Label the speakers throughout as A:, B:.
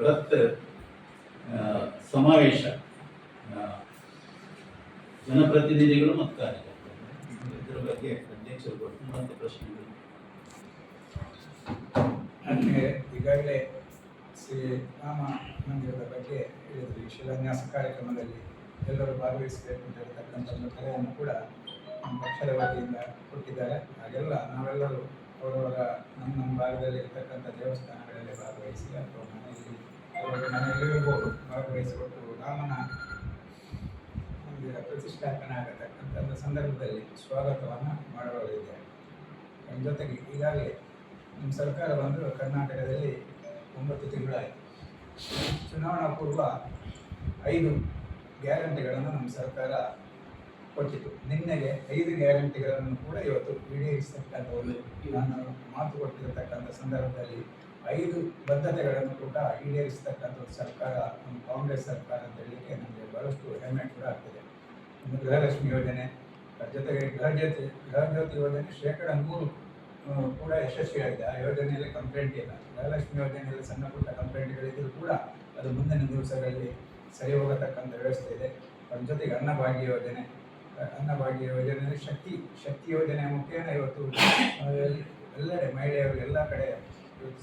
A: ಬೃಹತ್ ಸಮಾವೇಶ ಜನಪ್ರತಿನಿಧಿಗಳು ಮತ್ತು ಕಾರ್ಯಕರ್ತರು ಇದರ ಬಗ್ಗೆ ಅಧ್ಯಕ್ಷರು ಕೊಟ್ಟಂತ ಪ್ರಶ್ನೆಗಳು.
B: ಈಗಾಗಲೇ ಶ್ರೀ ರಾಮ ಮಂದಿರದ ಬಗ್ಗೆ ಹೇಳಿದ್ರು. ಶಿಲಾನ್ಯಾಸ ಕಾರ್ಯಕ್ರಮದಲ್ಲಿ ಎಲ್ಲರೂ ಭಾಗವಹಿಸಬೇಕು ಅಂತ ಹೇಳ್ತಕ್ಕಂಥ ಒಂದು ಕರೆಯನ್ನು ಕೂಡ ನಮ್ಮ ಪಕ್ಷದ ವತಿಯಿಂದ ಕೊಟ್ಟಿದ್ದಾರೆ. ಹಾಗೆಲ್ಲ ನಾವೆಲ್ಲರೂ ಅವರವರ ನಮ್ಮ ನಮ್ಮ ಭಾಗದಲ್ಲಿ ಇರ್ತಕ್ಕಂಥ ದೇವಸ್ಥಾನಗಳಲ್ಲಿ ಭಾಗವಹಿಸಿ ಅಥವಾ ಮನೆಯಲ್ಲಿ ಅವರವರ ಮನೆಯಲ್ಲಿರ್ಬೋದು ಭಾಗವಹಿಸಿಕೊಟ್ಟು ರಾಮನ ಪ್ರತಿಷ್ಠಾಪನೆ ಆಗತಕ್ಕಂಥ ಸಂದರ್ಭದಲ್ಲಿ ಸ್ವಾಗತವನ್ನು ನಮ್ಮ ಜೊತೆಗೆ ಈಗಾಗಲೇ ನಮ್ಮ ಸರ್ಕಾರ ಬಂದು ಕರ್ನಾಟಕದಲ್ಲಿ ಒಂಬತ್ತು ತಿಂಗಳಾಯಿತು. ಚುನಾವಣಾ ಪೂರ್ವ ಐದು ಗ್ಯಾರಂಟಿಗಳನ್ನು ನಮ್ಮ ಸರ್ಕಾರ ಕೊಟ್ಟಿತು ನಿನ್ನೆಗೆ ಐದು ಗ್ಯಾರಂಟಿಗಳನ್ನು ಕೂಡ ಇವತ್ತು ಈಡೇರಿಸತಕ್ಕಂಥ ಒಂದು ನಾನು ಮಾತು ಕೊಟ್ಟಿರತಕ್ಕಂಥ ಸಂದರ್ಭದಲ್ಲಿ ಐದು ಬದ್ಧತೆಗಳನ್ನು ಕೂಡ ಈಡೇರಿಸತಕ್ಕಂಥ ಸರ್ಕಾರ ನಮ್ಮ ಕಾಂಗ್ರೆಸ್ ಸರ್ಕಾರ ಅಂತ ಹೇಳಲಿಕ್ಕೆ ನಮಗೆ ಬಹಳಷ್ಟು ಹೆಮ್ಮೆ ಕೂಡ ಆಗ್ತದೆ. ಒಂದು ಗೃಹಲಕ್ಷ್ಮಿ ಯೋಜನೆ ಜೊತೆಗೆ ಗೃಹ ಜ್ಯೋತಿ ಗೃಹ ಜ್ಯೋತಿ ಯೋಜನೆ ಶೇಕಡ ನೂರು ಕೂಡ ಯಶಸ್ವಿಯಾಗಿದೆ. ಆ ಯೋಜನೆಯಲ್ಲಿ ಕಂಪ್ಲೇಂಟ್ ಇಲ್ಲ. ಗೃಹಲಕ್ಷ್ಮಿ ಯೋಜನೆಯಲ್ಲಿ ಸಣ್ಣ ಪುಟ್ಟ ಕಂಪ್ಲೇಂಟ್ಗಳಿದ್ದರೂ ಕೂಡ ಅದು ಮುಂದಿನ ದಿವಸಗಳಲ್ಲಿ ಸರಿ ಹೋಗತಕ್ಕಂಥ ವ್ಯವಸ್ಥೆ ಇದೆ. ಅದ್ರ ಜೊತೆಗೆ ಅನ್ನಭಾಗ್ಯ ಯೋಜನೆ ಅನ್ನಭಾಗ್ಯ ಯೋಜನೆಯಲ್ಲಿ ಶಕ್ತಿ ಶಕ್ತಿ ಯೋಜನೆ ಮುಖೇನ ಇವತ್ತು ಎಲ್ಲೆಡೆ ಮಹಿಳೆಯರು ಎಲ್ಲ ಕಡೆ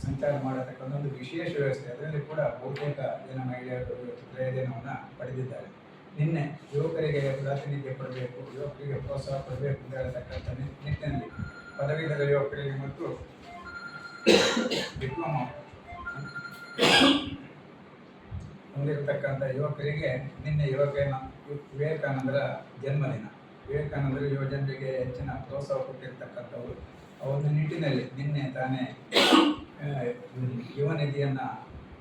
B: ಸಂಚಾರ ಮಾಡತಕ್ಕಂಥ ಒಂದು ವಿಶೇಷ ವ್ಯವಸ್ಥೆ. ಅದರಲ್ಲಿ ಕೂಡ ಬಹುತೇಕ ಜನ ಮಹಿಳೆಯರು ಪ್ರಯೋಜನವನ್ನು ಪಡೆದಿದ್ದಾರೆ. ನಿನ್ನೆ ಯುವಕರಿಗೆ ಪ್ರಾತಿನಿಧ್ಯ ಕೊಡಬೇಕು, ಯುವಕರಿಗೆ ಪ್ರೋತ್ಸಾಹ ಕೊಡಬೇಕು ಅಂತ ಹೇಳತಕ್ಕಂಥ ನಿಟ್ಟಿನಲ್ಲಿ ಪದವೀಧರ ಯುವಕರಿಗೆ ಮತ್ತು ಡಿಪ್ಲೊಮಾ ಹೊಂದಿರತಕ್ಕಂಥ ಯುವಕರಿಗೆ ನಿನ್ನೆ ಯುವಕನ, ವಿವೇಕಾನಂದರ ಜನ್ಮದಿನ. ವಿವೇಕಾನಂದರು ಯುವಜನರಿಗೆ ಹೆಚ್ಚಿನ ಪ್ರೋತ್ಸಾಹ ಕೊಟ್ಟಿರ್ತಕ್ಕಂಥವ್ರು. ಒಂದು ನಿಟ್ಟಿನಲ್ಲಿ ನಿನ್ನೆ ತಾನೇ ಆ, ಯುವ ನಿಧಿಯನ್ನು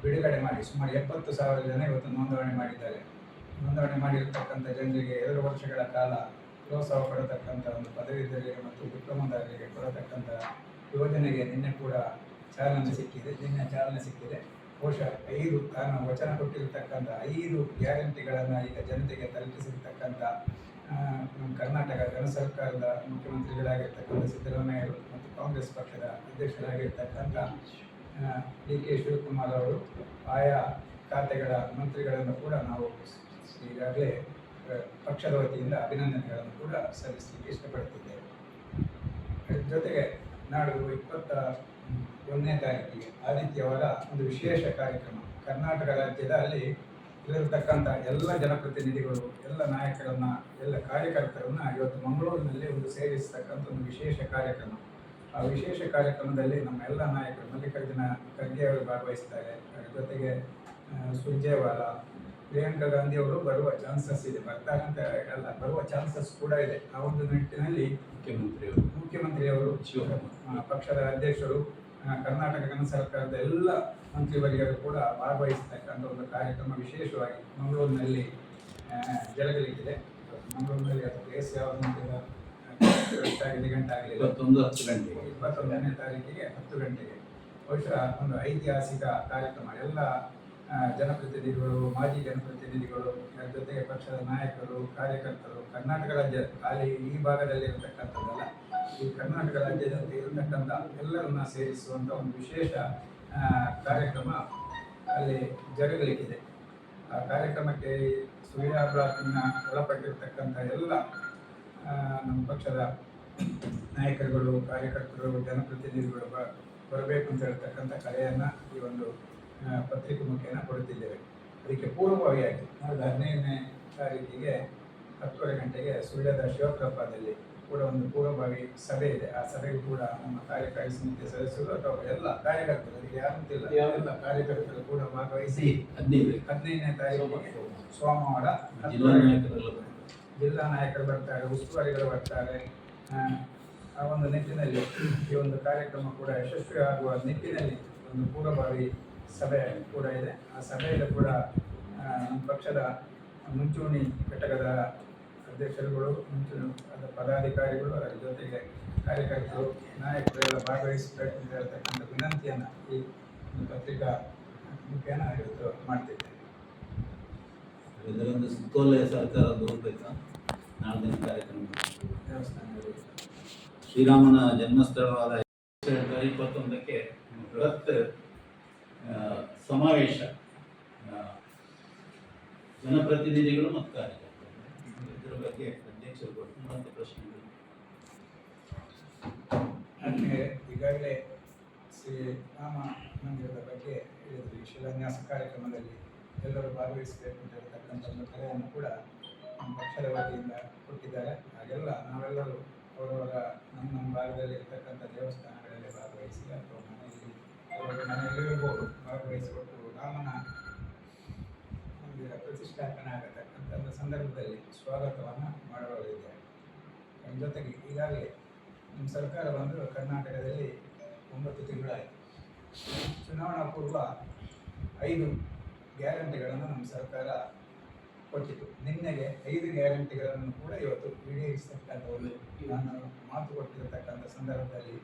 B: ಬಿಡುಗಡೆ ಮಾಡಿ ಸುಮಾರು ಎಪ್ಪತ್ತು ಸಾವಿರ ಜನ ಇವತ್ತು ನೋಂದಣಿ ಮಾಡಿದ್ದಾರೆ. ನೋಂದಣಿ ಮಾಡಿರತಕ್ಕಂಥ ಜನರಿಗೆ ಎರಡು ವರ್ಷಗಳ ಕಾಲ ಪ್ರೋತ್ಸಾಹ ಕೊಡತಕ್ಕಂಥ ಒಂದು ಪದವೀಧರರಿಗೆ ಮತ್ತು ಡಿಪ್ಲೊಮಾದಾರರಿಗೆ ಕೊಡತಕ್ಕಂಥ ಯೋಜನೆಗೆ ನಿನ್ನೆ ಕೂಡ ಚಾಲನೆ ಸಿಕ್ಕಿದೆ. ನಿನ್ನೆ ಚಾಲನೆ ಸಿಕ್ಕಿದೆ. ಬಹುಶಃ ಐದು ತಾನು ವಚನ ಕೊಟ್ಟಿರತಕ್ಕಂಥ ಐದು ಗ್ಯಾರಂಟಿಗಳನ್ನು ಈಗ ಜನತೆಗೆ ತಲುಪಿಸಿರ್ತಕ್ಕಂಥ ನಮ್ಮ ಕರ್ನಾಟಕ ಜನ ಸರ್ಕಾರದ ಮುಖ್ಯಮಂತ್ರಿಗಳಾಗಿರ್ತಕ್ಕಂಥ ಸಿದ್ದರಾಮಯ್ಯರು ಮತ್ತು ಕಾಂಗ್ರೆಸ್ ಪಕ್ಷದ ಅಧ್ಯಕ್ಷರಾಗಿರ್ತಕ್ಕಂಥ ಡಿ ಕೆ ಶಿವಕುಮಾರ್ ಅವರು ಆಯಾ ಖಾತೆಗಳ ಮಂತ್ರಿಗಳನ್ನು ಕೂಡ ನಾವು ಈಗಾಗಲೇ ಪಕ್ಷದ ವತಿಯಿಂದ ಅಭಿನಂದನೆಗಳನ್ನು ಕೂಡ ಸಲ್ಲಿಸಲಿಕ್ಕೆ ಇಷ್ಟಪಡ್ತಿದ್ದೇವೆ. ಜೊತೆಗೆ ನಾಡು ಇಪ್ಪತ್ತ ಒಂದನೇ ತಾರೀಕಿಗೆ ಆದಿತ್ಯವಾರ ಒಂದು ವಿಶೇಷ ಕಾರ್ಯಕ್ರಮ ಕರ್ನಾಟಕ ರಾಜ್ಯದಲ್ಲಿ ಇಲ್ಲಿರತಕ್ಕಂಥ ಎಲ್ಲ ಜನಪ್ರತಿನಿಧಿಗಳು ಎಲ್ಲ ನಾಯಕರನ್ನು ಎಲ್ಲ ಕಾರ್ಯಕರ್ತರನ್ನ ಇವತ್ತು ಮಂಗಳೂರಿನಲ್ಲಿ ಒಂದು ಸೇರಿಸ್ತಕ್ಕಂಥ ಒಂದು ವಿಶೇಷ ಕಾರ್ಯಕ್ರಮ. ಆ ವಿಶೇಷ ಕಾರ್ಯಕ್ರಮದಲ್ಲಿ ನಮ್ಮ ಎಲ್ಲ ನಾಯಕರು ಮಲ್ಲಿಕಾರ್ಜುನ ಖರ್ಗೆ ಅವರು ಭಾಗವಹಿಸ್ತಾರೆ. ಅದರ ಜೊತೆಗೆ ಸುರ್ಜೇವಾಲ ಪ್ರಿಯಾಂಕಾ ಗಾಂಧಿ ಅವರು ಬರುವ ಚಾನ್ಸಸ್ ಇದೆ. ಬರ್ತಾರೆ ಅಂತ ಅಲ್ಲ ಬರುವ ಚಾನ್ಸಸ್ ಕೂಡ ಇದೆ. ಆ ಒಂದು ನಿಟ್ಟಿನಲ್ಲಿ
A: ಮುಖ್ಯಮಂತ್ರಿಯವರು.
B: ಮುಖ್ಯಮಂತ್ರಿಯವರು
A: ಶಿವಕುಮಾರ್.
B: ಪಕ್ಷದ ಅಧ್ಯಕ್ಷರು ಕರ್ನಾಟಕ ಗಣ ಸರ್ಕಾರದ ಎಲ್ಲ ಮಂತ್ರಿವರಿಯರು ಕೂಡ ಭಾಗವಹಿಸತಕ್ಕಂಥ ಒಂದು ಕಾರ್ಯಕ್ರಮ ವಿಶೇಷವಾಗಿ ಮಂಗಳೂರಿನಲ್ಲಿ ಆ, ಜರುಗಲಿಕ್ಕಿದೆ. ಮಂಗಳೂರಿನಲ್ಲಿ ಅದು ಪ್ಲೇಸ್ ಯಾವುದು ಕರೆಕ್ಟಾಗಿ ಗಂಟೆ
A: ಇವತ್ತೊಂದು ಹತ್ತು ಗಂಟೆಗೆ.
B: ಇಪ್ಪತ್ತೊಂದನೇ ತಾರೀಕಿಗೆ ಹತ್ತು ಗಂಟೆಗೆ. ಬಹುಶಃ ಒಂದು ಐತಿಹಾಸಿಕ ಕಾರ್ಯಕ್ರಮ. ಎಲ್ಲ ಜನಪ್ರತಿನಿಧಿಗಳು ಮಾಜಿ ಜನಪ್ರತಿನಿಧಿಗಳು ಜೊತೆಗೆ ಪಕ್ಷದ ನಾಯಕರು ಕಾರ್ಯಕರ್ತರು ಕರ್ನಾಟಕ ರಾಜ್ಯ ಖಾಲಿ ಈ ಭಾಗದಲ್ಲಿ ಇರತಕ್ಕಂಥದ್ದಲ್ಲ ಈ ಕರ್ನಾಟಕ ರಾಜ್ಯದಲ್ಲಿ ಇರತಕ್ಕಂಥ ಎಲ್ಲರನ್ನ ಸೇರಿಸುವಂಥ ಒಂದು ವಿಶೇಷ ಕಾರ್ಯಕ್ರಮ ಅಲ್ಲಿ ಜರುಗಲಿಕ್ಕಿದೆ. ಆ ಕಾರ್ಯಕ್ರಮಕ್ಕೆ ಸೂರ್ಯ ಬ್ಲಾಕ್ನ ಒಳಪಟ್ಟಿರ್ತಕ್ಕಂಥ ಎಲ್ಲ ನಮ್ಮ ಪಕ್ಷದ ನಾಯಕರುಗಳು, ಕಾರ್ಯಕರ್ತರು, ಜನಪ್ರತಿನಿಧಿಗಳು ಬರಬೇಕು ಅಂತ ಹೇಳ್ತಕ್ಕಂಥ ಕರೆಯನ್ನು ಈ ಒಂದು ಪತ್ರಿಕೆ ಮುಖೇನ ಕೊಡುತ್ತಿದ್ದೇವೆ. ಅದಕ್ಕೆ ಪೂರ್ವಭಾವಿಯಾಗಿ ಹದಿನೈದನೇ ತಾರೀಕಿಗೆ ಹತ್ತುವರೆ ಗಂಟೆಗೆ ಸುಳ್ಯದ ಶಿವಪ್ರಭಾದಲ್ಲಿ ಕೂಡ ಒಂದು ಪೂರ್ವಭಾವಿ ಸಭೆ ಇದೆ. ಆ ಸಭೆಗೂ ಕೂಡ ನಮ್ಮ ಕಾರ್ಯಕಾರಿ ಸಮಿತಿಯ ಸದಸ್ಯರು ಅಥವಾ ಎಲ್ಲ ಕಾರ್ಯಕರ್ತರು ಅದಕ್ಕೆ ಯಾರು ಅಂತಿಲ್ಲ ಎಲ್ಲ ಕಾರ್ಯಕರ್ತರು ಕೂಡ ಭಾಗವಹಿಸಿ
A: ಹದಿನೈದು
B: ಹದಿನೈದನೇ ತಾರೀಕು ಸೋಮವಾರ.
A: ಜಿಲ್ಲಾ
B: ನಾಯಕರು ಬರ್ತಾರೆ ಉಸ್ತುವಾರಿಗಳು ಬರ್ತಾರೆ. ಆ, ಆ ಒಂದು ನಿಟ್ಟಿನಲ್ಲಿ ಈ ಒಂದು ಕಾರ್ಯಕ್ರಮ ಕೂಡ ಯಶಸ್ವಿ ಆಗುವ ನಿಟ್ಟಿನಲ್ಲಿ ಒಂದು ಪೂರ್ವಭಾವಿ ಸಭೆ ಕೂಡ ಇದೆ. ಆ ಸಭೆಯಲ್ಲಿ ಕೂಡ ನಮ್ಮ ಪಕ್ಷದ ಮುಂಚೂಣಿ ಘಟಕದ ಅಧ್ಯಕ್ಷರುಗಳು ಮುಂಚೆ ಪದಾಧಿಕಾರಿಗಳು ಅದರ ಜೊತೆಗೆ ಕಾರ್ಯಕರ್ತರು ನಾಯಕರು ಎಲ್ಲ ಭಾಗವಹಿಸಬೇಕು ಅಂತ ಹೇಳ್ತಕ್ಕಂಥ ವಿನಂತಿಯನ್ನು ಈ ಒಂದು ಪತ್ರಿಕಾ ಮುಖೇನ ಇವತ್ತು ಮಾಡ್ತಿದ್ದೇನೆ.
A: ಇದರೊಂದು ಸುತ್ತೋಲೆಯ ಸರ್ಕಾರದ್ದು ಹೋಗ್ಬೇಕಾ ನಾಳೆ ಕಾರ್ಯಕ್ರಮ ಶ್ರೀರಾಮನ ಜನ್ಮಸ್ಥಳವಾದ ಇಪ್ಪತ್ತೊಂದಕ್ಕೆ ಬೃಹತ್ ಸಮಾವೇಶ ಜನಪ್ರತಿನಿಧಿಗಳು ಮತ್ತು ಕಾರ್ಯಕರ್ತರು. ಬಗ್ಗೆ ಅಧ್ಯಕ್ಷರು ಪ್ರಶ್ನೆ. ಮತ್ತೆ ಪ್ರಶ್ನೆಗಳು
B: ಆದ್ಮೇಲೆ ಈಗಾಗಲೇ ಶ್ರೀ ರಾಮ ಮಂದಿರದ ಬಗ್ಗೆ ಹೇಳಿದ್ರು. ಶಿಲಾನ್ಯಾಸ ಕಾರ್ಯಕ್ರಮದಲ್ಲಿ ಎಲ್ಲರೂ ಭಾಗವಹಿಸಬೇಕು ಅಂತ ಹೇಳ್ತಕ್ಕಂಥ ಒಂದು ಕರೆಯನ್ನು ಕೂಡ ಪಕ್ಷದ ಕೊಟ್ಟಿದ್ದಾರೆ. ಹಾಗೆಲ್ಲ ನಾವೆಲ್ಲರೂ ಅವರವರ ನಮ್ಮ ನಮ್ಮ ಭಾಗದಲ್ಲಿ ಇರ್ತಕ್ಕಂಥ ದೇವಸ್ಥಾನಗಳಲ್ಲಿ ಭಾಗವಹಿಸಿ ಅಥವಾ ಮನೆಯಲ್ಲಿ ಕೆಲವರು ಮನೆಯಲ್ಲಿ ಇರ್ಬೋದು ಭಾಗವಹಿಸಿಕೊಟ್ಟು ರಾಮನ ಮಂದಿರ ಪ್ರತಿಷ್ಠಾಪನೆ ಆಗತಕ್ಕಂಥ ಸಂದರ್ಭದಲ್ಲಿ ಸ್ವಾಗತವನ್ನು ನಮ್ಮ ಜೊತೆಗೆ ಈಗಾಗಲೇ ನಮ್ಮ ಸರ್ಕಾರ ಬಂದು ಕರ್ನಾಟಕದಲ್ಲಿ ಒಂಬತ್ತು ತಿಂಗಳಾಯಿತು. ಚುನಾವಣಾ ಪೂರ್ವ ಐದು ಗ್ಯಾರಂಟಿಗಳನ್ನು ನಮ್ಮ ಸರ್ಕಾರ ಕೊಟ್ಟಿತ್ತು. ನಿನ್ನೆಗೆ ಐದು ಗ್ಯಾರಂಟಿಗಳನ್ನು ಕೂಡ ಇವತ್ತು ಈಡೇರಿಸತಕ್ಕಂಥ ಒಂದು ನಾನು ಮಾತು ಕೊಟ್ಟಿರತಕ್ಕಂಥ ಸಂದರ್ಭದಲ್ಲಿ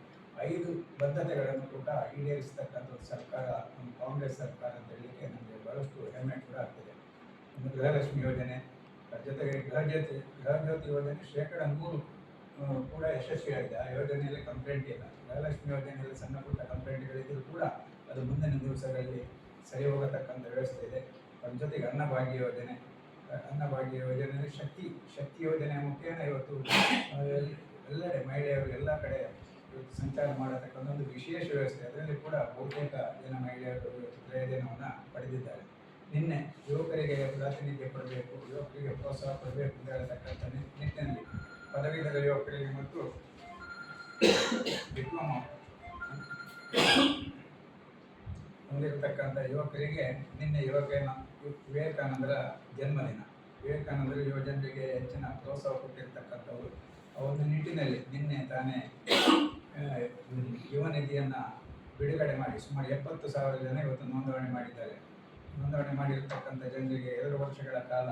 B: ಐದು ಬದ್ಧತೆಗಳನ್ನು ಕೂಡ ಈಡೇರಿಸತಕ್ಕಂಥ ಸರ್ಕಾರ ನಮ್ಮ ಕಾಂಗ್ರೆಸ್ ಸರ್ಕಾರ ಅಂತ ಹೇಳಲಿಕ್ಕೆ ನಮಗೆ ಬಹಳಷ್ಟು ಹೆಮ್ಮೆ ಕೂಡ ಆಗ್ತದೆ. ಒಂದು ಗೃಹಲಕ್ಷ್ಮಿ ಯೋಜನೆ, ಜೊತೆಗೆ ಗೃಹ ಜ್ಯೋತಿ ಯೋಜನೆ ಶೇಕಡ ನೂರು ಕೂಡ ಯಶಸ್ವಿಯಾಗಿದೆ. ಆ ಯೋಜನೆಯಲ್ಲಿ ಕಂಪ್ಲೇಂಟ್ ಇಲ್ಲ. ಗೃಹಲಕ್ಷ್ಮಿ ಯೋಜನೆಯಲ್ಲಿ ಸಣ್ಣ ಪುಟ್ಟ ಕಂಪ್ಲೇಂಟ್ಗಳಿದ್ದರೂ ಕೂಡ ಅದು ಮುಂದಿನ ದಿವಸಗಳಲ್ಲಿ ಸರಿ ಹೋಗತಕ್ಕಂಥ ವ್ಯವಸ್ಥೆ ಇದೆ. ಅದ್ರ ಜೊತೆಗೆ ಅನ್ನಭಾಗ್ಯ ಯೋಜನೆ ಅನ್ನಭಾಗ್ಯ ಯೋಜನೆಯಲ್ಲಿ ಶಕ್ತಿ ಶಕ್ತಿ ಯೋಜನೆ ಮುಖ್ಯನ ಇವತ್ತು ಎಲ್ಲೆಡೆ ಮಹಿಳೆಯರು ಎಲ್ಲ ಕಡೆ ಸಂಚಾರ ಮಾಡತಕ್ಕಂಥ ಒಂದು ವಿಶೇಷ ವ್ಯವಸ್ಥೆ. ಅದರಲ್ಲಿ ಕೂಡ ಬಹುತೇಕ ಜನ ಮಹಿಳೆಯರು ಪ್ರಯೋಜನವನ್ನು ಪಡೆದಿದ್ದಾರೆ. ನಿನ್ನೆ ಯುವಕರಿಗೆ ಪ್ರಾತಿನಿಧ್ಯ ಕೊಡಬೇಕು, ಯುವಕರಿಗೆ ಪ್ರೋತ್ಸಾಹ ಕೊಡಬೇಕು ಅಂತ ಹೇಳ್ತಕ್ಕಂಥ ನಿಟ್ಟಿನಲ್ಲಿ ಪದವೀಧರ ಯುವಕರಿಗೆ ಮತ್ತು ಡಿಪ್ಲೊಮಾ ಹೊಂದಿರತಕ್ಕಂಥ ಯುವಕರಿಗೆ ನಿನ್ನೆ ಯುವಕನ ವಿವೇಕಾನಂದರ ಜನ್ಮದಿನ. ವಿವೇಕಾನಂದರು ಯುವಜನರಿಗೆ ಹೆಚ್ಚಿನ ಪ್ರೋತ್ಸಾಹ ಕೊಟ್ಟಿರ್ತಕ್ಕಂಥವ್ರು. ಒಂದು ನಿಟ್ಟಿನಲ್ಲಿ ನಿನ್ನೆ ತಾನೇ ಯುವ ನಿಧಿಯನ್ನು ಬಿಡುಗಡೆ ಮಾಡಿ, ಸುಮಾರು ಎಪ್ಪತ್ತು ಸಾವಿರ ಜನ ಇವತ್ತು ನೋಂದಣಿ ಮಾಡಿದ್ದಾರೆ. ನೋಂದಣಿ ಮಾಡಿರ್ತಕ್ಕಂಥ ಜನರಿಗೆ ಎರಡು ವರ್ಷಗಳ ಕಾಲ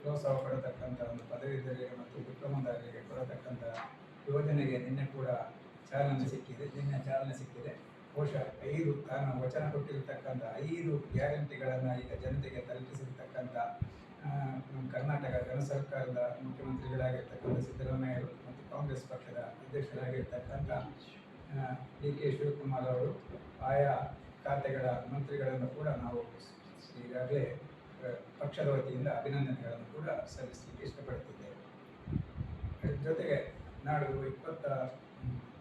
B: ಪ್ರೋತ್ಸಾಹ ಪಡತಕ್ಕಂಥ ಒಂದು ಪದವೀಧರರಿಗೆ ಮತ್ತು ಡಿಪ್ಲೊಮಾದಾರರಿಗೆ ಕೊಡತಕ್ಕಂಥ ಯೋಜನೆಗೆ ನಿನ್ನೆ ಕೂಡ ಚಾಲನೆ ಸಿಕ್ಕಿದೆ. ನಿನ್ನೆ ಚಾಲನೆ ಸಿಕ್ಕಿದೆ. ಬಹುಶಃ ಐದು, ತಾನು ವಚನ ಕೊಟ್ಟಿರತಕ್ಕಂಥ ಐದು ಗ್ಯಾರಂಟಿಗಳನ್ನು ಈಗ ಜನತೆಗೆ ತಲುಪಿಸಿರ್ತಕ್ಕಂಥ ಕರ್ನಾಟಕ ಜನ ಸರ್ಕಾರದ ಮುಖ್ಯಮಂತ್ರಿಗಳಾಗಿರ್ತಕ್ಕಂಥ ಸಿದ್ದರಾಮಯ್ಯರು ಮತ್ತು ಕಾಂಗ್ರೆಸ್ ಪಕ್ಷದ ಅಧ್ಯಕ್ಷರಾಗಿರ್ತಕ್ಕಂಥ ಡಿ ಕೆ ಶಿವಕುಮಾರ್ ಅವರು ಆಯಾ ಖಾತೆಗಳ ಮಂತ್ರಿಗಳನ್ನು ಕೂಡ ನಾವು ಈಗಾಗಲೇ ಪಕ್ಷದ ವತಿಯಿಂದ ಅಭಿನಂದನೆಗಳನ್ನು ಕೂಡ ಸಲ್ಲಿಸಲಿಕ್ಕೆ ಇಷ್ಟಪಡ್ತಿದ್ದೇವೆ. ಜೊತೆಗೆ ನಾಡು ಇಪ್ಪತ್ತ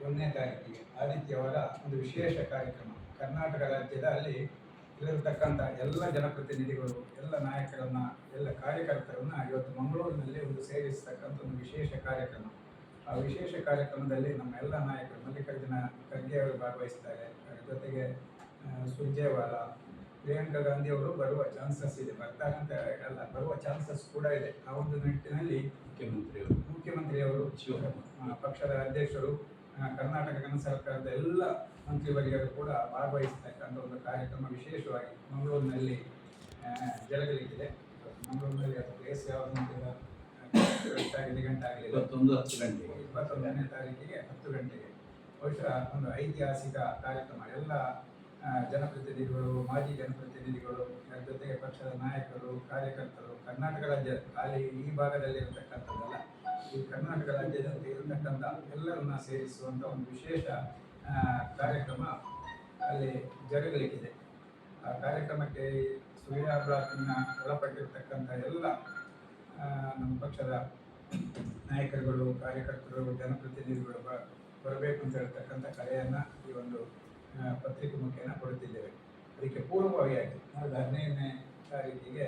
B: ಒಂದನೇ ತಾರೀಕಿಗೆ ಆದಿತ್ಯವಾರ ಒಂದು ವಿಶೇಷ ಕಾರ್ಯಕ್ರಮ. ಕರ್ನಾಟಕ ರಾಜ್ಯದ ಅಲ್ಲಿ ಇಲ್ಲಿರತಕ್ಕಂಥ ಎಲ್ಲ ಜನಪ್ರತಿನಿಧಿಗಳು, ಎಲ್ಲ ನಾಯಕರನ್ನ, ಎಲ್ಲ ಕಾರ್ಯಕರ್ತರನ್ನ ಇವತ್ತು ಮಂಗಳೂರಿನಲ್ಲಿ ಒಂದು ಸೇರಿಸತಕ್ಕಂಥ ಒಂದು ವಿಶೇಷ ಕಾರ್ಯಕ್ರಮ. ಆ ವಿಶೇಷ ಕಾರ್ಯಕ್ರಮದಲ್ಲಿ ನಮ್ಮ ಎಲ್ಲ ನಾಯಕರು ಮಲ್ಲಿಕಾರ್ಜುನ ಖರ್ಗೆ ಅವರು ಭಾಗವಹಿಸ್ತಾರೆ. ಜೊತೆಗೆ ಸುರ್ಜೇವಾಲ ಪ್ರಿಯಾಂಕಾ ಗಾಂಧಿ ಅವರು ಬರುವ ಚಾನ್ಸಸ್ ಇದೆ. ಬರ್ತಾರೆ ಅಂತ ಅಲ್ಲ ಬರುವ ಚಾನ್ಸಸ್ ಕೂಡ ಇದೆ. ಆ ಒಂದು ನಿಟ್ಟಿನಲ್ಲಿ
A: ಮುಖ್ಯಮಂತ್ರಿಯವರು.
B: ಮುಖ್ಯಮಂತ್ರಿಯವರು
A: ಅವರು
B: ಆ, ಪಕ್ಷದ ಅಧ್ಯಕ್ಷರು ಕರ್ನಾಟಕ ಗಣ ಸರ್ಕಾರದ ಎಲ್ಲ ಮಂತ್ರಿವರಿಗರು ಕೂಡ ಭಾಗವಹಿಸತಕ್ಕಂಥ ಒಂದು ಕಾರ್ಯಕ್ರಮ ವಿಶೇಷವಾಗಿ ಮಂಗಳೂರಿನಲ್ಲಿ ಜರುಗಲಿದೆ ಮಂಗಳೂರಿನಲ್ಲಿ ಅದು ಪ್ಲೇಸ್ ಯಾವುದು ಕರೆಕ್ಟಾಗಿ ಗಂಟೆ ಆಗಲಿ
A: ಇಪ್ಪತ್ತೊಂದು ಹತ್ತು ಗಂಟೆಗೆ.
B: ಇಪ್ಪತ್ತೊಂದನೇ ತಾರೀಕಿಗೆ ಹತ್ತು ಗಂಟೆಗೆ. ಬಹುಶಃ ಒಂದು ಐತಿಹಾಸಿಕ ಕಾರ್ಯಕ್ರಮ. ಎಲ್ಲ ಜನಪ್ರತಿನಿಧಿಗಳು, ಮಾಜಿ ಜನಪ್ರತಿನಿಧಿಗಳು ಜೊತೆಗೆ ಪಕ್ಷದ ನಾಯಕರು, ಕಾರ್ಯಕರ್ತರು, ಕರ್ನಾಟಕ ರಾಜ್ಯ ಖಾಲಿ ಈ ಭಾಗದಲ್ಲಿ ಇರತಕ್ಕಂಥದ್ದಲ್ಲ, ಈ ಕರ್ನಾಟಕ ರಾಜ್ಯದಲ್ಲಿ ಇರತಕ್ಕಂಥ ಎಲ್ಲರನ್ನ ಸೇರಿಸುವಂಥ ಒಂದು ವಿಶೇಷ ಕಾರ್ಯಕ್ರಮ ಅಲ್ಲಿ ಜರುಗಲಿಕ್ಕಿದೆ. ಆ ಕಾರ್ಯಕ್ರಮಕ್ಕೆ ಸೂರ್ಯಾಭ್ರಾತನ ಒಳಪಟ್ಟಿರ್ತಕ್ಕಂಥ ಎಲ್ಲ ನಮ್ಮ ಪಕ್ಷದ ನಾಯಕರುಗಳು, ಕಾರ್ಯಕರ್ತರು, ಜನಪ್ರತಿನಿಧಿಗಳು ಬರಬೇಕು ಅಂತ ಹೇಳ್ತಕ್ಕಂಥ ಕರೆಯನ್ನು ಈ ಒಂದು ಪತ್ರಿಕೆ ಮುಖೇನ ಕೊಡುತ್ತಿದ್ದೇವೆ. ಅದಕ್ಕೆ ಪೂರ್ವಭಾವಿಯಾಗಿ ನಾಳೆ ಹದಿನೈದನೇ ತಾರೀಕಿಗೆ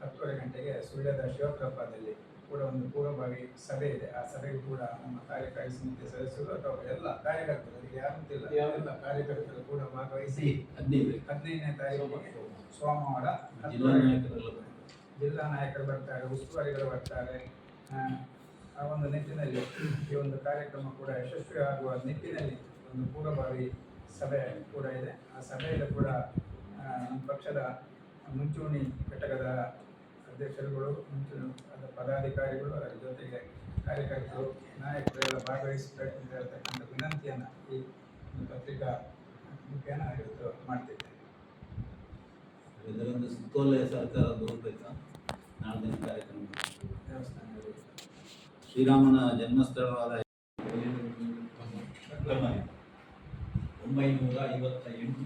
B: ಹತ್ತುವರೆ ಗಂಟೆಗೆ ಸುಳ್ಯದ ಶಿವಪ್ರಭಾದಲ್ಲಿ ಕೂಡ ಒಂದು ಪೂರ್ವಭಾವಿ ಸಭೆ ಇದೆ. ಆ ಸಭೆಗೆ ಕೂಡ ನಮ್ಮ ಕಾರ್ಯಕಾರಿ ಸಮಿತಿ ಸದಸ್ಯರು ಅಥವಾ ಎಲ್ಲ ಕಾರ್ಯಕರ್ತರು ಯಾರಂತಿಲ್ಲ ಎಲ್ಲ ಕಾರ್ಯಕರ್ತರು ಕೂಡ ಭಾಗವಹಿಸಿ
A: ಹದಿನೈದು
B: ಹದಿನೈದನೇ ತಾರೀಕಿಗೆ ಸೋಮವಾರ.
A: ಜಿಲ್ಲಾ
B: ನಾಯಕರು ಬರ್ತಾರೆ ಉಸ್ತುವಾರಿಗಳು ಬರ್ತಾರೆ. ಆ, ಆ ಒಂದು ನಿಟ್ಟಿನಲ್ಲಿ ಈ ಒಂದು ಕಾರ್ಯಕ್ರಮ ಕೂಡ ಯಶಸ್ವಿ ಆಗುವ ನಿಟ್ಟಿನಲ್ಲಿ ಒಂದು ಪೂರ್ವಭಾವಿ ಸಭೆ ಕೂಡ ಇದೆ. ಆ ಸಭೆಯಲ್ಲಿ ಕೂಡ ನಮ್ಮ ಪಕ್ಷದ ಮುಂಚೂಣಿ ಘಟಕದ ಅಧ್ಯಕ್ಷರುಗಳು ಮುಂಚೂಣಿ ಅದ ಪದಾಧಿಕಾರಿಗಳು ಅದರ ಜೊತೆಗೆ ಕಾರ್ಯಕರ್ತರು ನಾಯಕರು ಎಲ್ಲ ಭಾಗವಹಿಸಬೇಕು ಅಂತ ಹೇಳ್ತಕ್ಕಂಥ ವಿನಂತಿಯನ್ನು ಈ ಒಂದು ಪತ್ರಿಕಾ ಮುಖ್ಯನ ಇವತ್ತು ಮಾಡ್ತಿದ್ದೇನೆ.
A: ಇದರೊಂದು ಸುತ್ತೋಲೆಯ ಸರ್ಕಾರ ಹೋಗ್ಬೇಕಾ ನಾಳೆ ಕಾರ್ಯಕ್ರಮ
B: ದೇವಸ್ಥಾನ
A: ಶ್ರೀರಾಮನ ಜನ್ಮಸ್ಥಳವಾದ ಒಂಬೈನೂರ ಐವತ್ತ ಎಂಟು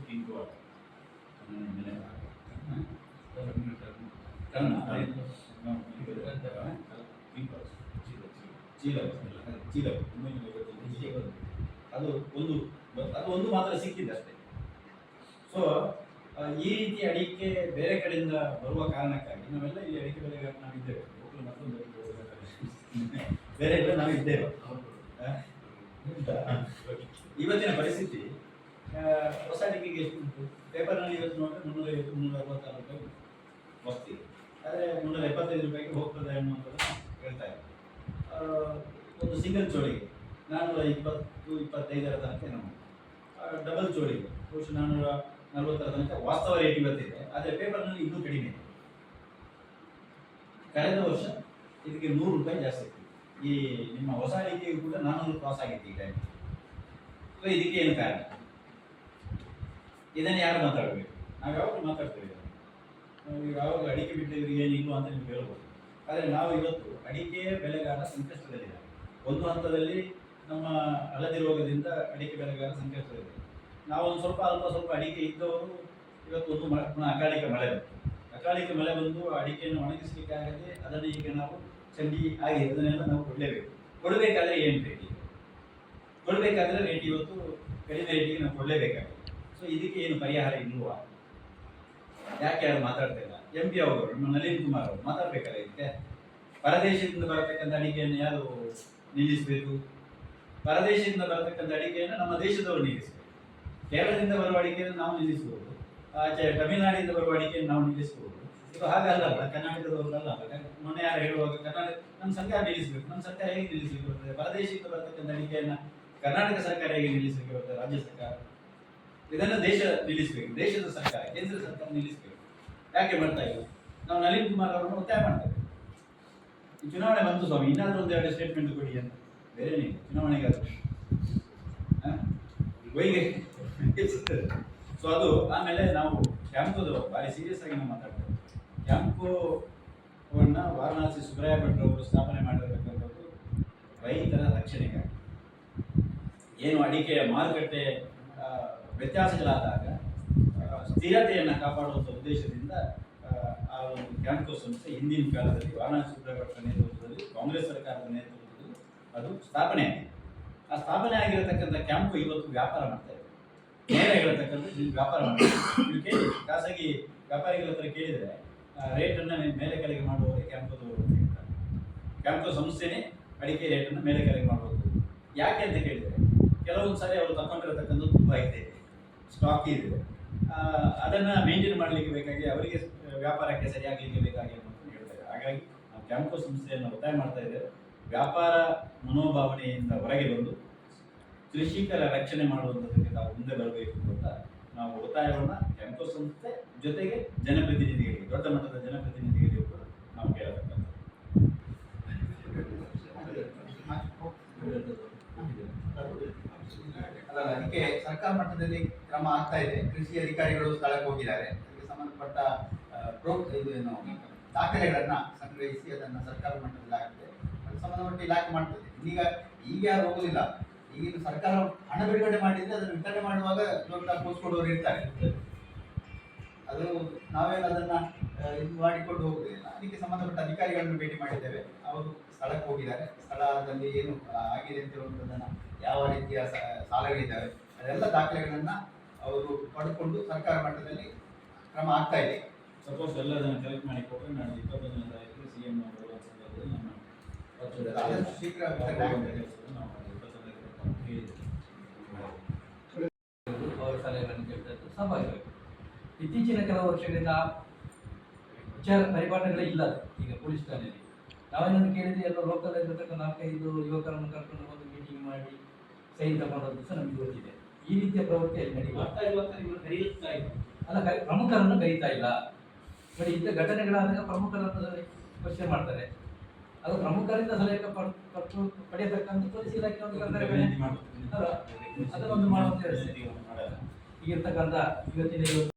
C: ಚೀಲ. ಅದು ಒಂದು ಅದು ಒಂದು ಮಾತ್ರ ಸಿಕ್ಕಿದೆ ಅಷ್ಟೇ. ಸೊ ಈ ರೀತಿ ಅಡಿಕೆ ಬೇರೆ ಕಡೆಯಿಂದ ಬರುವ ಕಾರಣಕ್ಕಾಗಿ ನಾವೆಲ್ಲ ಈ ಅಡಿಕೆ ಬೆಳೆಗಾರ ನಾವು ಇದ್ದೇವೆ. ಒಬ್ರು ಮತ್ತೊಂದು. ಬೇರೆ ಕಡೆ ನಾವು ಇದ್ದೇವೆ. ಆ? ಇವತ್ತಿನ ಪರಿಸ್ಥಿತಿ ಹೊಸ ಅಡಿಕೆಗೆ ಎಷ್ಟು ಉಂಟು? ಪೇಪರ್ನಲ್ಲಿ ಇವತ್ತು ನೋಡಿದ್ರೆ ಮುನ್ನೂರ ಐವತ್ತು ಮುನ್ನೂರ ಅರವತ್ತಾರು ರೂಪಾಯಿ ವಸ್ತಿ ಆದರೆ ಮುನ್ನೂರ ಎಪ್ಪತ್ತೈದು ರೂಪಾಯಿಗೆ ಹೋಗ್ತದೆ ಅನ್ನುವಂಥದ್ದು ಹೇಳ್ತಾ ಇದ್ದಾರೆ ಒಂದು ಸಿಂಗಲ್ ಚೋಳಿಗೆ ನಾನ್ನೂರ ಇಪ್ಪತ್ತು ಇಪ್ಪತ್ತೈದರ ತನಕ ನಮ್ಮ ಡಬಲ್ ಚೋಳಿಗೆ ಬಹುಶಃ ನಾನ್ನೂರ ನಲವತ್ತರ ತನಕ ವಾಸ್ತವ ರೇಟ್ ಇವತ್ತಿದೆ. ಆದರೆ ಪೇಪರ್ನಲ್ಲಿ ಇನ್ನೂ ಕಡಿಮೆ ಇದೆ. ಕಳೆದ ವರ್ಷ ಇದಕ್ಕೆ ನೂರು ರೂಪಾಯಿ ಜಾಸ್ತಿ ಇತ್ತು ಈ ನಿಮ್ಮ ಹೊಸ ರೀತಿಯಲ್ಲಿ ಕೂಡ ನಾನ್ನೂರು ಕ್ರಾಸ್ ಆಗಿತ್ತು ಈ ಟೈಮ್ ಸೊ ಇದಕ್ಕೆ ಏನು ಕಾರಣ? ಇದನ್ನು ಯಾರು ಮಾತಾಡಬೇಕು? ನಾವು ಯಾವಾಗಲೂ ಮಾತಾಡ್ತೇವೆ ಈಗ ಯಾವಾಗ ಅಡಿಕೆ ಬಿಟ್ಟಿದ್ರಿಗೆ ಏನಿಲ್ಲ ಅಂತ ನಿಮ್ಗೆ ಹೇಳ್ಬೋದು. ಆದರೆ ನಾವು ಇವತ್ತು ಅಡಿಕೆ ಬೆಳೆಗಾರ ಸಂಕಷ್ಟದಲ್ಲಿದ್ದಾರೆ ಒಂದು ಹಂತದಲ್ಲಿ ನಮ್ಮ ಹಳದಿ ರೋಗದಿಂದ ಅಡಿಕೆ ಬೆಳೆಗಾರ ಸಂಕಷ್ಟದಲ್ಲಿದೆ ನಾವು ಒಂದು ಸ್ವಲ್ಪ ಅಲ್ಪ ಸ್ವಲ್ಪ ಅಡಿಕೆ ಇದ್ದವರು ಇವತ್ತು ಒಂದು ಮಳೆ ಅಕಾಲಿಕ ಮಳೆ ಬಂತು. ಅಕಾಲಿಕ ಮಳೆ ಬಂದು ಅಡಿಕೆಯನ್ನು ಒಣಗಿಸಲಿಕ್ಕೆ ಆಗದೆ ಅದನ್ನು ಈಗ ನಾವು ಚಂಡಿ ಆಗಿ ಅದನ್ನೆಲ್ಲ ನಾವು ಕೊಡಲೇಬೇಕು. ಕೊಡಬೇಕಾದ್ರೆ ಏನು ಇದೆ? ಕೊಡಬೇಕಾದ್ರೆ ರೇಟ್ ಇವತ್ತು ಕಡಿಮೆ ರೇಟಿಗೆ ನಾವು ಕೊಡಲೇಬೇಕಾಗುತ್ತೆ. ಸೊ ಇದಕ್ಕೆ ಏನು ಪರಿಹಾರ ಇಲ್ವಾ? ಯಾಕೆ ಯಾರು ಮಾತಾಡ್ತಾ ಇಲ್ಲ? ಎಂ ಪಿ ಅವರು ನಮ್ಮ ನಳಿನ್ ಕುಮಾರ್ ಅವರು ಮಾತಾಡ್ಬೇಕಲ್ಲ ಇದಕ್ಕೆ? ಪರದೇಶದಿಂದ ಬರತಕ್ಕಂಥ ಅಡಿಕೆಯನ್ನು ಯಾರು ನಿಲ್ಲಿಸಬೇಕು? ಪರದೇಶದಿಂದ ಬರತಕ್ಕಂಥ ಅಡಿಕೆಯನ್ನು ನಮ್ಮ ದೇಶದವರು ನಿಲ್ಲಿಸಬೇಕು. ಕೇರಳದಿಂದ ಬರುವ ಅಡಿಕೆಯನ್ನು ನಾವು ನಿಲ್ಲಿಸಬಹುದು ಆಚೆ ತಮಿಳುನಾಡಿಂದ ಬರುವ ಅಡಿಕೆಯನ್ನು ನಾವು ನಿಲ್ಲಿಸಬಹುದು ಇದು ಹಾಗಲ್ಲ ಕರ್ನಾಟಕದವರಲ್ಲ ಮೊನ್ನೆ ಯಾರು ಹೇಳುವಾಗ ಕರ್ನಾಟಕ, ನಮ್ಮ ಸರ್ಕಾರ ನಿಲ್ಲಿಸಬೇಕು. ನಮ್ಮ ಸರ್ಕಾರ ಹೇಗೆ ನಿಲ್ಲಿಸಲಿಕ್ಕೆ ಬರ್ತದೆ? ಪರದೇಶದಿಂದ ಬರತಕ್ಕಂಥ ಅಡಿಕೆಯನ್ನು ಕರ್ನಾಟಕ ಸರ್ಕಾರ ಹೇಗೆ ನಿಲ್ಲಿಸಲಿಕ್ಕೆ ಬರ್ತದೆ? ರಾಜ್ಯ ಸರ್ಕಾರ? ಇದನ್ನು ದೇಶ ನಿಲ್ಲಿಸಬೇಕು. ದೇಶದ ಸರ್ಕಾರ, ಕೇಂದ್ರ ಸರ್ಕಾರ ನಿಲ್ಲಿಸಬೇಕು. ಯಾಕೆ ಮಾಡ್ತಾ ಇಲ್ಲ ನಾವು ನಳಿನ್ ಕುಮಾರ್ ಅವರನ್ನು ಒತ್ತಾಯ ಮಾಡ್ತೇವೆ ಚುನಾವಣೆ ಬಂತು ಸ್ವಾಮಿ. ಇನ್ನಾದ್ರೂ ಒಂದು ಎರಡು ಸ್ಟೇಟ್ಮೆಂಟ್ ಕೊಡಿ ಅಂತ. ಬೇರೆ ನೀವು ಚುನಾವಣೆಗಾದ್ರು ವೈಗೆ. ಸೊ ಅದು ಆಮೇಲೆ ನಾವು ಕ್ಯಾಂಪ್ಕೋದು ಭಾರಿ ಸೀರಿಯಸ್ ಆಗಿ ನಾವು ಮಾತಾಡ್ತೇವೆ ಕ್ಯಾಂಪ್ಕೋವನ್ನ ವಾರಣಾಸಿ ಸುಬ್ರಾಯ ಅವರು ಸ್ಥಾಪನೆ ಮಾಡಿರತಕ್ಕಂಥದ್ದು ರೈತರ ರಕ್ಷಣೆಗಾಗಿ. ಏನು ಅಡಿಕೆಯ ಮಾರುಕಟ್ಟೆ ವ್ಯತ್ಯಾಸಗಳಾದಾಗ ಸ್ಥಿರತೆಯನ್ನು ಕಾಪಾಡುವಂಥ ಉದ್ದೇಶದಿಂದ ಆ, ಒಂದು ಕ್ಯಾಂಪೋ ಸಂಸ್ಥೆ ಹಿಂದಿನ ಕಾಲದಲ್ಲಿ ವಾರಾಣಸಿ ಭಟ್ರ ನೇತೃತ್ವದಲ್ಲಿ ಕಾಂಗ್ರೆಸ್ ಸರ್ಕಾರದ ನೇತೃತ್ವದಲ್ಲಿ ಅದು ಸ್ಥಾಪನೆ ಆಗಿದೆ. ಆ ಸ್ಥಾಪನೆ ಆಗಿರತಕ್ಕಂಥ ಕ್ಯಾಂಪು ಇವತ್ತು ವ್ಯಾಪಾರ ಮಾಡ್ತಾ ಇದೆ. ನೇರ ಹೇಳ್ತಕ್ಕಂಥ ಇಲ್ಲಿ ವ್ಯಾಪಾರ ಮಾಡ್ತಾರೆ ಕೇಳಿ ಖಾಸಗಿ ವ್ಯಾಪಾರಿಗಳ ಹತ್ರ ಕೇಳಿದರೆ ರೇಟನ್ನು ಮೇಲೆ ಕೆಳಗೆ ಮಾಡುವವರೇ ಕ್ಯಾಂಪದವರು ಅಂತ ಹೇಳ್ತಾರೆ. ಕ್ಯಾಂಪೋ ಸಂಸ್ಥೆನೇ ಅಡಿಕೆ ರೇಟನ್ನು ಮೇಲೆ ಕೆಳಗೆ ಮಾಡುವುದು ಯಾಕೆ ಅಂತ ಕೇಳಿದರೆ ಕೆಲವೊಂದು ಸಾರಿ ಅವರು ತಗೊಂಡಿರತಕ್ಕಂಥದ್ದು ತುಂಬ ಇದೆ. ಸ್ಟಾಕ್ ಇದೆ. ಅದನ್ನು ಮೇಂಟೈನ್ ಮಾಡಲಿಕ್ಕೆ ಬೇಕಾಗಿ ಅವರಿಗೆ ವ್ಯಾಪಾರಕ್ಕೆ ಸರಿಯಾಗಲಿಕ್ಕೆ ಬೇಕಾಗಿ ಅಂತ ಹೇಳ್ತಾರೆ. ಹಾಗಾಗಿ ನಾವು ಕ್ಯಾಂಪೋ ಸಂಸ್ಥೆಯನ್ನು ಒತ್ತಾಯ ಮಾಡ್ತಾ ಇದ್ದೇವೆ. ವ್ಯಾಪಾರ ಮನೋಭಾವನೆಯಿಂದ ಹೊರಗೆ ಬಂದು ಕೃಷಿಕರ ರಕ್ಷಣೆ ಮಾಡುವಂಥದ್ದಕ್ಕೆ ನಾವು ಮುಂದೆ ಬರಬೇಕು ಅಂತ ನಾವು ಒತ್ತಾಯವನ್ನು ಕ್ಯಾಂಪೋ ಸಂಸ್ಥೆ ಜೊತೆಗೆ ಜನಪ್ರತಿನಿಧಿಗಳಿಗೆ, ದೊಡ್ಡ ಮಟ್ಟದ ಜನಪ್ರತಿನಿಧಿಗಳಿಗೆ ಕೂಡ ನಾವು ಕೇಳತಕ್ಕಂಥ
D: ಅಲ್ಲ ಅದಕ್ಕೆ ಸರ್ಕಾರ ಮಟ್ಟದಲ್ಲಿ ಕ್ರಮ ಆಗ್ತಾ ಇದೆ. ಕೃಷಿ ಅಧಿಕಾರಿಗಳು ಸ್ಥಳಕ್ಕೆ ಹೋಗಿದ್ದಾರೆ. ಅದಕ್ಕೆ ಸಂಬಂಧಪಟ್ಟ ಆ, ಪ್ರೋ ಇದು ದಾಖಲೆಗಳನ್ನ ಸಂಗ್ರಹಿಸಿ ಅದನ್ನ ಸರ್ಕಾರ ಮಟ್ಟದಲ್ಲಿ ಆಗ್ತದೆ ಸಂಬಂಧಪಟ್ಟ ಇಲಾಖೆ ಮಾಡ್ತದೆ. ಈಗ ಈಗ ಯಾರು ಹೋಗುದಿಲ್ಲ. ಈಗಿನ ಸರ್ಕಾರ ಹಣ ಬಿಡುಗಡೆ ಮಾಡಿದ್ರೆ ಅದನ್ನು ವಿತರಣೆ ಮಾಡುವಾಗ ದೊಡ್ಡ ಕೂತ್ಕೊಂಡವರು ಇರ್ತಾರೆ. ಅದು ನಾವೇನು ಅದನ್ನ ಇದು ಮಾಡಿಕೊಂಡು ಹೋಗುದಿಲ್ಲ ಅದಕ್ಕೆ ಸಂಬಂಧಪಟ್ಟ ಅಧಿಕಾರಿಗಳನ್ನು ಭೇಟಿ ಮಾಡಿದ್ದೇವೆ. ಅವರು ಸ್ಥಳಕ್ಕೆ ಹೋಗಿದ್ದಾರೆ. ಸ್ಥಳದಲ್ಲಿ ಏನು ಆಗಿದೆ ಅಂತ ಹೇಳುವಂಥದ್ದನ್ನು ಯಾವ ರೀತಿಯ ಸಾಲಗಳಿದ್ದಾವೆ ಅದೆಲ್ಲ ದಾಖಲೆಗಳನ್ನು ಅವರು ಪಡ್ಕೊಂಡು ಸರ್ಕಾರ ಮಟ್ಟದಲ್ಲಿ ಕ್ರಮ ಆಗ್ತಾ ಇದೆ.
C: ಸಪೋಸ್ ಎಲ್ಲದನ್ನು ಕಲೆಕ್ಟ್ ಮಾಡಿ ಕೊಟ್ಟರೆ ನಾನು ಇಪ್ಪತ್ತೊಂದನೇ ತಾರೀಕು ಸಿ ಎಂ ಅವರು ಸಂದರ್ಭದಲ್ಲಿ
D: ಶೀಘ್ರ
E: ಅವರ ಸಲಹೆಗಳನ್ನು ಕೇಳ್ತದ್ದು ಸ್ವಾಭಾವಿಕ ಇತ್ತೀಚಿನ ಕೆಲವು ವರ್ಷಗಳಿಂದ ವಿಚಾರ ಪರಿಪಾಠಗಳೇ ಇಲ್ಲ ಈಗ ಪೊಲೀಸ್ ಠಾಣೆಯಲ್ಲಿ ನಾವೇನನ್ನು ಕೇಳಿದ್ರೆ ಎಲ್ಲ ಲೋಕಲ್ ಇರತಕ್ಕ ನಾಲ್ಕೈದು ಯುವಕರನ್ನು ಕರ್ಕೊಂಡು ಬಂದು ಮೀಟಿಂಗ್ ಮಾಡಿ ಸೈನ್ ತಗೊಂಡದ್ದು ಸಹ ನಮಗೆ ಗೊತ್ತಿದೆ. ಈ ರೀತಿಯ ಪ್ರವೃತ್ತಿ ಅಲ್ಲಿ ನಡೆಯುವ ಅಲ್ಲ ಪ್ರಮುಖರನ್ನು ಕರೀತಾ ಇಲ್ಲ. ನೋಡಿ ಇಂಥ ಘಟನೆಗಳಾದಾಗ ಪ್ರಮುಖರನ್ನು ಕ್ವಶನ್ ಮಾಡ್ತಾರೆ. ಅದು ಪ್ರಮುಖರಿಂದ ಸಲಹೆ ಪಟ್ಟು ಪಡೆಯತಕ್ಕಂಥ ಪೊಲೀಸ್ ಇಲಾಖೆ ಒಂದು ಅದನ್ನೊಂದು ಮಾಡುವಂತ
C: ಈಗ.
E: ಈಗಿರ್ತಕ್ಕಂಥ ಇವತ್ತಿನ ಇವತ್ತು